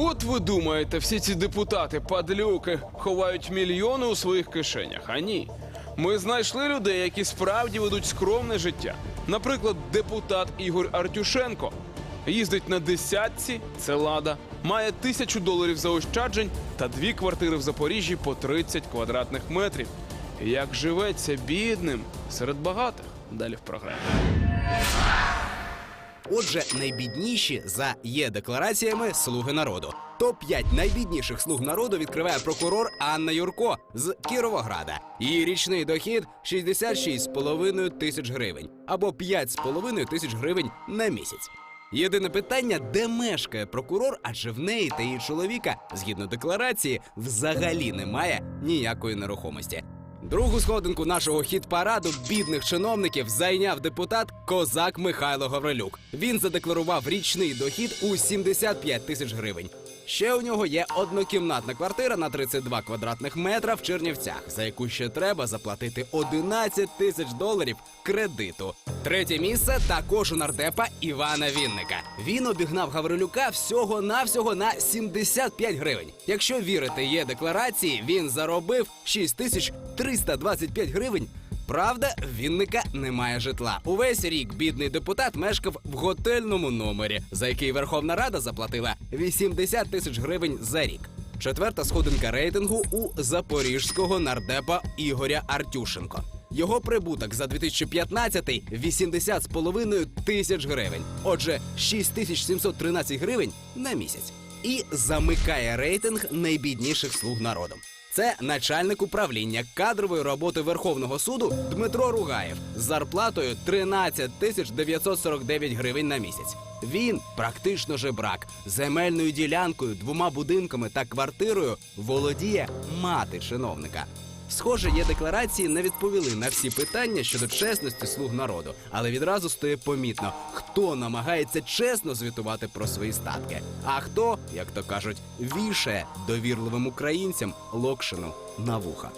От ви думаєте, всі ці депутати, падлюки, ховають мільйони у своїх кишенях. А ні. Ми знайшли людей, які справді ведуть скромне життя. Наприклад, депутат Ігор Артюшенко їздить на десятці, це лада, має тисячу доларів заощаджень та дві квартири в Запоріжжі по 30 квадратних метрів. Як живеться бідним серед багатих? Далі в програмі. Отже, найбідніші за є деклараціями слуги народу. Топ 5 найбідніших слуг народу відкриває прокурор Анна Юрко з Кіровограда. Її річний дохід 66,5 тисяч гривень або 5,5 тисяч гривень на місяць. Єдине питання, де мешкає прокурор, адже в неї та її чоловіка, згідно декларації, взагалі немає ніякої нерухомості. Другу сходинку нашого хіт-параду бідних чиновників зайняв депутат Козак Михайло Гаврилюк. Він задекларував річний дохід у 75 тисяч гривень. Ще у нього є однокімнатна квартира на 32 квадратних метра в Чернівцях, за яку ще треба заплатити 11 тисяч доларів кредиту. Третє місце також у нардепа Івана Вінника. Він обігнав Гаврилюка всього навсього на 75 гривень. Якщо вірити є декларації, він заробив 6325 гривень. Правда, Вінника немає житла. Увесь рік бідний депутат мешкав в готельному номері, за який Верховна Рада заплатила 80 тисяч гривень за рік. Четверта сходинка рейтингу у запоріжського нардепа Ігоря Артюшенко. Його прибуток за 2015 – 80,5 тисяч гривень. Отже, 6713 гривень на місяць. І замикає рейтинг найбідніших слуг народу. Це начальник управління кадрової роботи Верховного суду Дмитро Ругаєв з зарплатою 13 тисяч 949 гривень на місяць. Він практично жебрак, земельною ділянкою, двома будинками та квартирою володіє мати чиновника. Схоже, є декларації не відповіли на всі питання щодо чесності слуг народу, але відразу стає помітно, хто намагається чесно звітувати про свої статки, а хто, як то кажуть, вішає довірливим українцям локшину на вуха.